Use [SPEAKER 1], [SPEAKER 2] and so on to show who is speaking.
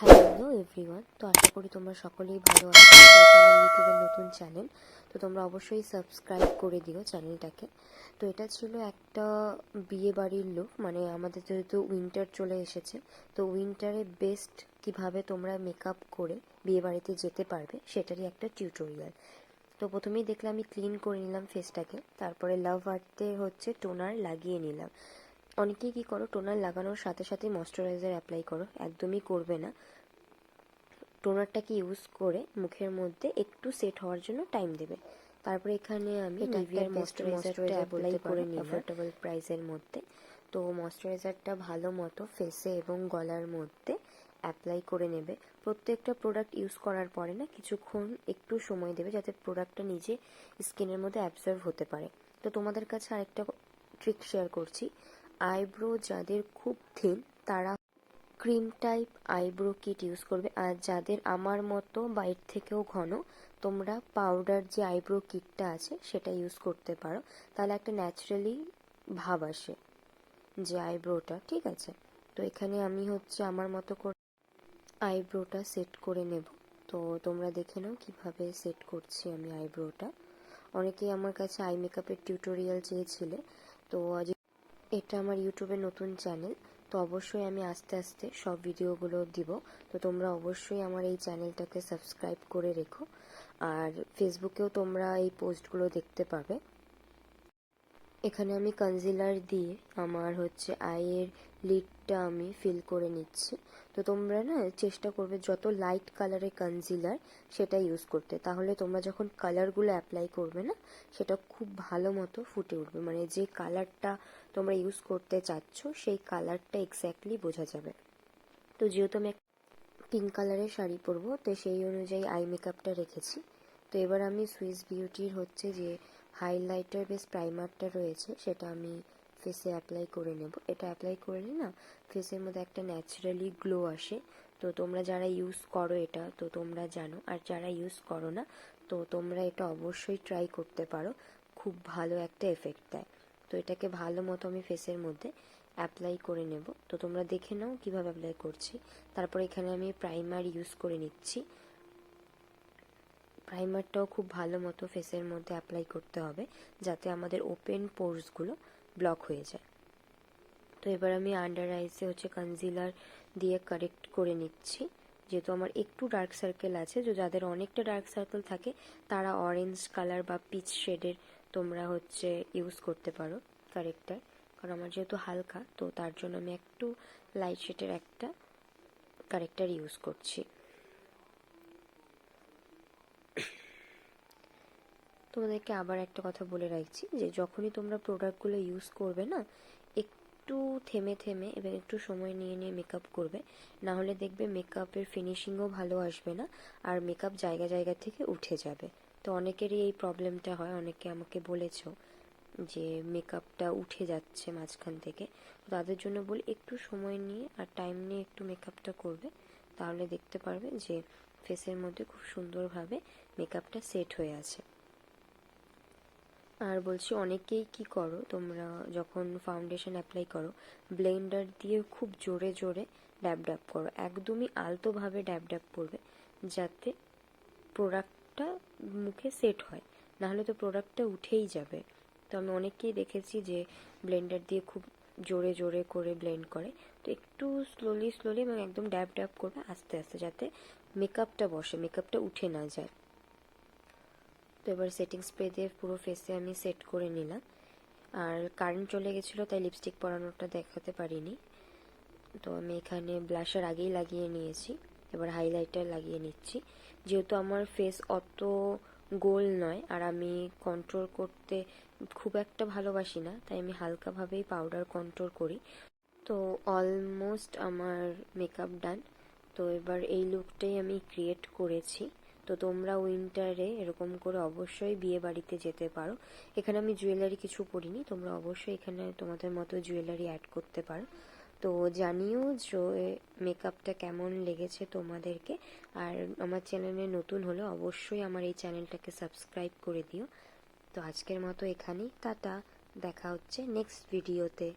[SPEAKER 1] Hello everyone তো আশা করি তোমরা সকলেই ভালো আছো। আমার ইউটিউবের নতুন চ্যানেল তো তোমরা অবশ্যই সাবস্ক্রাইব করে দিও চ্যানেলটাকে তো এটা ছিল একটা বিয়ে বাড়ির লুক মানে আমাদের যেহেতু উইন্টার চলে এসেছে, তো উইন্টারে বেস্ট কীভাবে তোমরা মেকআপ করে বিয়ে বাড়িতে যেতে পারবে, সেটারই একটা টিউটোরিয়াল তো প্রথমেই দেখলে আমি ক্লিন করে নিলাম ফেসটাকে তারপরে লাভ আর্টে হচ্ছে টোনার লাগিয়ে নিলাম। অনেকেই কি করো টোনার লাগানোর সাথে সাথে ময়শ্চারাইজার অ্যাপ্লাই করো একদমই করবে না। টোনারটাকে ইউজ করে মুখের মধ্যে একটু সেট হওয়ার জন্য টাইম দেবে। তারপরে এখানে আমি নিভিয়ার ময়শ্চারাইজারটা অ্যাপ্লাই করে নিই অ্যাফোর্ডেবল প্রাইসের মধ্যে। তো ময়শ্চারাইজারটা ভালো মতো ফেসে এবং গলার মধ্যে অ্যাপ্লাই করে নেবে। প্রত্যেকটা প্রোডাক্ট ইউজ করার পরে না কিছুক্ষণ একটু সময় দেবে যাতে প্রোডাক্টটা নিজে স্কিনের মধ্যে অ্যাবজর্ভ হতে পারে। তো তোমাদের কাছে আরেকটা ট্রিক শেয়ার করছি। আইব্রো যাদের খুব থিন তারা cream type eyebrow kit use করবে। আর যাদের আমার মতো বাইর থেকেও ঘন, তোমরা পাউডার যে আইব্রো কিটটা আছে, সেটা ইউজ করতে পারো। তাহলে একটা ন্যাচারালি ভাব আসে যে আইব্রোটা, ঠিক আছে? তো এখানে আমি হচ্ছে আমার মতো করে আইব্রোটা সেট করে নেব। তো তোমরা দেখে নাও কীভাবে সেট করছি আমি আইব্রোটা। অনেকেই আমার কাছে আই মেকআপের টিউটোরিয়াল চেয়েছিলে। তো এটা আমার ইউটিউবে নতুন চ্যানেল তো অবশ্যই আমি আস্তে আস্তে সব ভিডিওগুলো দিব। তো তোমরা অবশ্যই আমার এই চ্যানেলটাকে সাবস্ক্রাইব করে রেখো। আর ফেসবুকেও তোমরা এই পোস্টগুলো দেখতে পাবে। এখানে আমি কনজিলার দিয়ে আমার হচ্ছে আইয়ের লিডটা আমি ফিল করে নিচ্ছি। তো তোমরা না চেষ্টা করবে যত লাইট কালারের কনজিলার সেটা ইউজ করতে। তাহলে তোমরা যখন কালারগুলো অ্যাপ্লাই করবে না, সেটা খুব ভালো মতো ফুটে উঠবে। মানে যে কালারটা তোমরা ইউজ করতে চাচ্ছ, সেই কালারটা এক্স্যাক্টলি বোঝা যাবে। তো যেহেতু আমি পিঙ্ক কালারের শাড়ি পরবো, তো সেই অনুযায়ী আই মেকআপটা রেখেছি। তো এবার আমি সুইস বিউটির হচ্ছে যে হাইলাইটার বেস প্রাইমারটা রয়েছে, সেটা আমি ফেসে অ্যাপ্লাই করে নেব। এটা অ্যাপ্লাই করলে না ফেসের মধ্যে একটা ন্যাচারালি গ্লো আসে। তো তোমরা যারা ইউজ করো এটা, তো তোমরা জানো। আর যারা ইউজ করো না, তো তোমরা এটা অবশ্যই ট্রাই করতে পারো। খুব ভালো একটা এফেক্ট দেয়। তো এটাকে ভালো মতো আমি ফেসের মধ্যে অ্যাপ্লাই করে নেব। তো তোমরা দেখে নাও কীভাবে অ্যাপ্লাই করছি। তারপর এখানে আমি প্রাইমার ইউজ করে নিচ্ছি। প্রাইমারটাও খুব ভালো মতো ফেসের মধ্যে অ্যাপ্লাই করতে হবে, যাতে আমাদের ওপেন পোর্সগুলো ব্লক হয়ে যায়। তো এবার আমি আন্ডার আইসে হচ্ছে কনজিলার দিয়ে কারেক্ট করে নিচ্ছি। যেহেতু আমার একটু ডার্ক সার্কেল আছে যে যাদের অনেকটা ডার্ক সার্কেল থাকে, তারা অরেঞ্জ কালার বা পিচ শেডের তোমরা হচ্ছে ইউজ করতে পারো কারেক্টার কারণ আমার যেহেতু হালকা, তো তার জন্য আমি একটু লাইট শেডের একটা কারেক্টার ইউজ করছি। তোমাদেরকে আবার একটা কথা বলে রাখছি, যে যখনই তোমরা প্রোডাক্টগুলো ইউজ করবে না, একটু থেমে থেমে এবং একটু সময় নিয়ে নিয়ে মেকআপ করবে না হলে দেখবে মেকআপের ফিনিশিংও ভালো আসবে না, আর মেকআপ জায়গা জায়গা থেকে উঠে যাবে। তো অনেকেরই এই প্রবলেমটা হয়, অনেকে আমাকে বলেছ যে মেকআপটা উঠে যাচ্ছে মাঝখান থেকে তাদের জন্য বলি একটু সময় নিয়ে আর টাইম নিয়ে একটু মেকআপটা করবে, তাহলে দেখতে পারবে যে ফেসের মধ্যে খুব সুন্দরভাবে মেকআপটা সেট হয়ে আছে। আর বলছি অনেকেই কি করো, তোমরা যখন ফাউন্ডেশন অ্যাপ্লাই করো ব্লেন্ডার দিয়ে খুব জোরে জোরে ড্যাব ড্যাব করো, একদমই আলতোভাবে ড্যাব ড্যাব করবে, যাতে প্রোডাক্টটা মুখে সেট হয়, নাহলে তো প্রোডাক্টটা উঠেই যাবে। তো আমি অনেককেই দেখেছি যে ব্লেন্ডার দিয়ে খুব জোরে জোরে করে ব্লেন্ড করে, তো একটু স্লোলি স্লোলি এবং একদম ড্যাব ড্যাব করবে আস্তে আস্তে, যাতে মেকআপটা বসে মেকআপটা উঠে না যায়। এবার সেটিং স্প্রে দিয়ে পুরো ফেসে আমি সেট করে নিলাম। আর কারেন্ট চলে গেছিল, তাই লিপস্টিক পরানোটা দেখাতে পারিনি। তো আমি এখানে ব্লাশার আগেই লাগিয়ে নিয়েছি, এবার হাইলাইটার লাগিয়ে নিচ্ছি। যেহেতু আমার ফেস অত গোল নয়, আর আমি কন্ট্রোল করতে খুব একটা ভালোবাসি না, তাই আমি হালকাভাবেই পাউডার কন্ট্রোল করি। তো অলমোস্ট আমার মেকআপ ডান তো এবার এই লুকটাই আমি ক্রিয়েট করেছি। তো তোমরা উইন্টারে এরকম করে অবশ্যই বিয়ে বাড়িতে যেতে পারো। এখানে আমি জুয়েলারি কিছু পরিনি, তোমরা অবশ্যই এখানে তোমাদের মতো জুয়েলারি অ্যাড করতে পারো। তো জানিও যে মেকআপটা কেমন লেগেছে তোমাদেরকে, আর আমার চ্যানেলে নতুন হলে অবশ্যই আমার এই চ্যানেলটাকে সাবস্ক্রাইব করে দিও। তো আজকের মতো এখানেই, টাটা, দেখা হচ্ছে নেক্সট ভিডিওতে